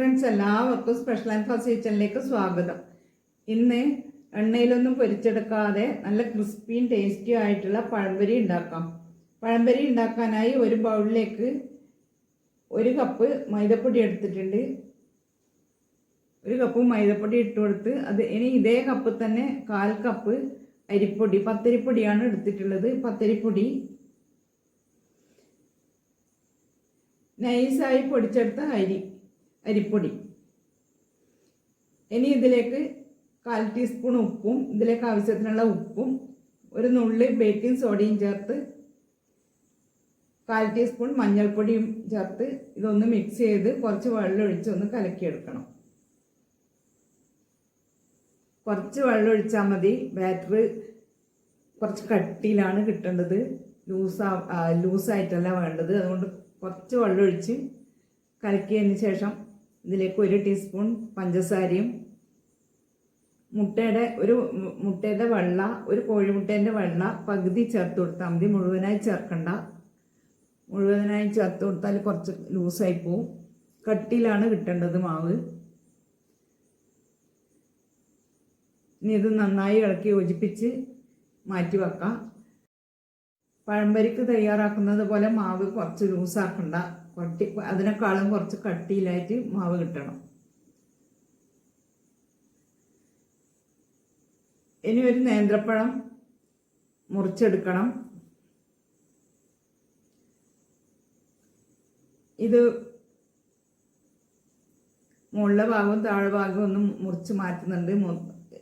എല്ലാവർക്കും special and ഫാസ് കിച്ചണിലേക്ക് സ്വാഗതം. ഇന്ന് എണ്ണയിലൊന്നും പൊരിച്ചെടുക്കാതെ നല്ല ക്രിസ്പിയും ടേസ്റ്റിയും ആയിട്ടുള്ള പഴംപൊരി ഉണ്ടാക്കാം. പഴംപൊരി ഉണ്ടാക്കാനായി ഒരു ബൗളിലേക്ക് ഒരു കപ്പ് മൈദപ്പൊടി എടുത്തിട്ടുണ്ട്. ഒരു കപ്പ് മൈദപ്പൊടി ഇട്ട് കൊടുത്ത് അത് ഇനി ഇതേ കപ്പ് തന്നെ കാൽ കപ്പ് അരിപ്പൊടി പത്തരിപ്പൊടിയാണ് എടുത്തിട്ടുള്ളത്. പത്തരിപ്പൊടി നൈസായി പൊടിച്ചെടുത്ത അരി. അരിപ്പൊടി. ഇനി ഇതിലേക്ക് കാൽ ടീസ്പൂൺ ഉപ്പും ഇതിലേക്ക് ആവശ്യത്തിനുള്ള ഉപ്പും ഒരു നുള്ളി ബേക്കിംഗ് സോഡയും ചേർത്ത് കാൽ ടീസ്പൂൺ മഞ്ഞൾപ്പൊടിയും ചേർത്ത് ഇതൊന്ന് മിക്സ് ചെയ്ത് കുറച്ച് വെള്ളം ഒഴിച്ച് ഒന്ന് കലക്കിയെടുക്കണം. കുറച്ച് വെള്ളം ഒഴിച്ചാൽ മതി. ബാറ്റർ കുറച്ച് കട്ടിയിലാണ് കിട്ടേണ്ടത്. ലൂസാ ലൂസായിട്ടല്ല വേണ്ടത്. അതുകൊണ്ട് കുറച്ച് വെള്ളം ഒഴിച്ച് കലക്കിയതിന് ശേഷം ഇതിലേക്ക് ഒരു ടീസ്പൂൺ പഞ്ചസാരയും മുട്ടയുടെ ഒരു മുട്ടയുടെ വെള്ള ഒരു കോഴിമുട്ടേന്റെ വെള്ള പകുതി ചേർത്ത് കൊടുത്താൽ മതി. മുഴുവനായി ചേർക്കണ്ട. മുഴുവനായി ചേർത്ത് കൊടുത്താൽ കുറച്ച് ലൂസായി പോവും. കട്ടിയിലാണ് കിട്ടേണ്ടത് മാവ്. ഇനി ഇത് നന്നായി ഇളക്കി യോജിപ്പിച്ച് മാറ്റി വെക്കാം. പഴംപരിക്ക് തയ്യാറാക്കുന്നത് പോലെ മാവ് കുറച്ച് ലൂസാക്കണ്ട. കട്ടി അതിനേക്കാളും കുറച്ച് കട്ടിയിലായിട്ട് മാവ് കിട്ടണം. ഇനി ഒരു നേന്ത്രപ്പഴം മുറിച്ചെടുക്കണം. ഇത് മുകളിലെ ഭാഗവും താഴെ ഭാഗവും ഒന്ന് മുറിച്ച് മാറ്റുന്നുണ്ട്.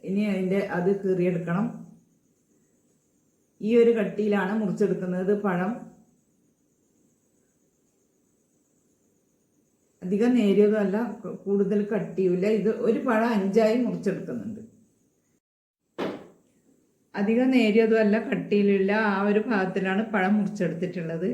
ഇനി അതിന്റെ അത് കീറിയെടുക്കണം. ഈ ഒരു കട്ടിയിലാണ് മുറിച്ചെടുക്കുന്നത് പഴം. അധികം നേരിയതല്ല കൂടുതൽ കട്ടിയുമില്ല. ഇത് ഒരു പഴം അഞ്ചായി മുറിച്ചെടുക്കുന്നുണ്ട്. അധികം നേരിയതുമല്ല കട്ടിയിലില്ല. ആ ഒരു ഭാഗത്തിലാണ് പഴം മുറിച്ചെടുത്തിട്ടുള്ളത്.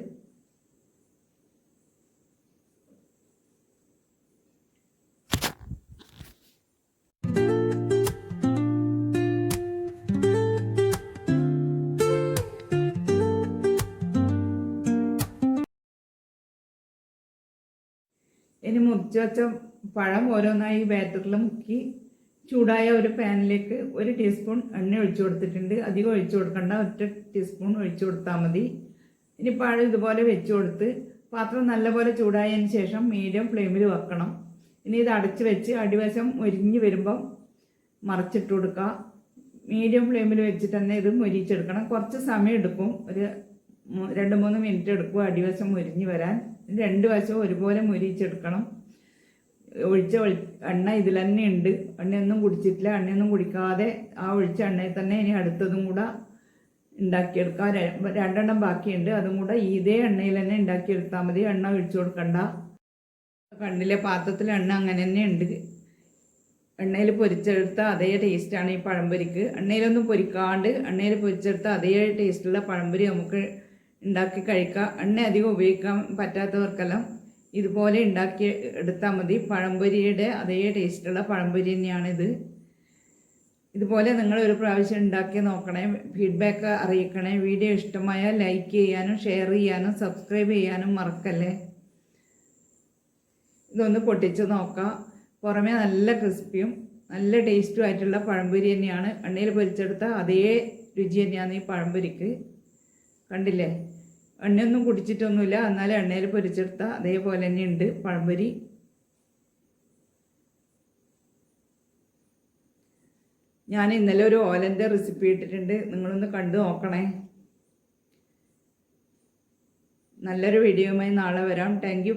ഇനി മുറിച്ച് വെച്ച പഴം ഓരോന്നായി ബാറ്ററിൽ മുക്കി ചൂടായ ഒരു പാനിലേക്ക് ഒരു ടീസ്പൂൺ എണ്ണ ഒഴിച്ചു കൊടുത്തിട്ടുണ്ട്. അധികം ഒഴിച്ചു കൊടുക്കണ്ട ഒറ്റ ടീസ്പൂൺ ഒഴിച്ചു കൊടുത്താൽ മതി. ഇനി പഴം ഇതുപോലെ വെച്ച് കൊടുത്ത് പാത്രം നല്ലപോലെ ചൂടായതിന് ശേഷം മീഡിയം ഫ്ലെയിമിൽ വെക്കണം. ഇനി ഇത് അടച്ചു വെച്ച് അടിവശം മുരിഞ്ഞ് വരുമ്പം മറച്ചിട്ട് കൊടുക്കുക മീഡിയം ഫ്ലെയിമിൽ വെച്ചിട്ട് തന്നെ ഇത് മുരിച്ചെടുക്കണം കുറച്ച് സമയം എടുക്കും. ഒരു രണ്ട് മൂന്ന് മിനിറ്റ് എടുക്കും അടിവശം മുരിഞ്ഞ് വരാൻ. രണ്ട് വശവും ഒരുപോലെ മുരിച്ചെടുക്കണം ഒഴിച്ച എണ്ണ ഇതിൽ തന്നെ ഉണ്ട്. എണ്ണയൊന്നും കുടിച്ചിട്ടില്ല. എണ്ണയൊന്നും കുടിക്കാതെ ആ ഒഴിച്ച എണ്ണയിൽ തന്നെ ഇനി അടുത്തതും കൂടെ ഉണ്ടാക്കിയെടുക്കാം. രണ്ടെണ്ണം ബാക്കിയുണ്ട്. അതും കൂടെ ഇതേ എണ്ണയിൽ തന്നെ ഉണ്ടാക്കിയെടുത്താൽ മതി. എണ്ണ ഒഴിച്ചു കൊടുക്കണ്ട. കണ്ണിലെ പാത്രത്തിൽ എണ്ണ അങ്ങനെ തന്നെ ഉണ്ട്. എണ്ണയിൽ പൊരിച്ചെടുത്ത അതേ ടേസ്റ്റാണ് ഈ പഴംപൊരിക്ക്. എണ്ണയിലൊന്നും പൊരിക്കാണ്ട് എണ്ണയിൽ പൊരിച്ചെടുത്ത അതേ ടേസ്റ്റുള്ള പഴംപൊരി നമുക്ക് ഉണ്ടാക്കി കഴിക്കുക എണ്ണ അധികം ഉപയോഗിക്കാൻ പറ്റാത്തവർക്കെല്ലാം ഇതുപോലെ ഉണ്ടാക്കി എടുത്താൽ മതി. പഴംപൊരിയുടെ അതേ ടേസ്റ്റുള്ള പഴംപൊരി തന്നെയാണിത്. ഇതുപോലെ നിങ്ങൾ ഒരു പ്രാവശ്യം ഉണ്ടാക്കി നോക്കണേ ഫീഡ്ബാക്ക് അറിയിക്കണേ. വീഡിയോ ഇഷ്ടമായ ലൈക്ക് ചെയ്യാനും ഷെയർ ചെയ്യാനും സബ്സ്ക്രൈബ് ചെയ്യാനും മറക്കല്ലേ? ഇതൊന്ന് പൊട്ടിച്ച് നോക്കാം. പുറമേ നല്ല ക്രിസ്പിയും നല്ല ടേസ്റ്റും ആയിട്ടുള്ള പഴംപൊരി തന്നെയാണ്. എണ്ണയിൽ പൊരിച്ചെടുത്ത അതേ രുചി തന്നെയാണ് ഈ പഴംപൊരിക്ക്. കണ്ടില്ലേ? എണ്ണയൊന്നും കുടിച്ചിട്ടൊന്നുമില്ല. എന്നാലും എണ്ണയിൽ പൊരിച്ചെടുത്ത അതേപോലെ തന്നെ ഉണ്ട് പഴംപൊരി. ഞാൻ ഇന്നലെ ഒരു ഓലന്റെ റെസിപ്പി ഇട്ടിട്ടുണ്ട്. നിങ്ങളൊന്ന് കണ്ടു നോക്കണേ. നല്ലൊരു വീഡിയോയുമായി നാളെ വരാം. താങ്ക്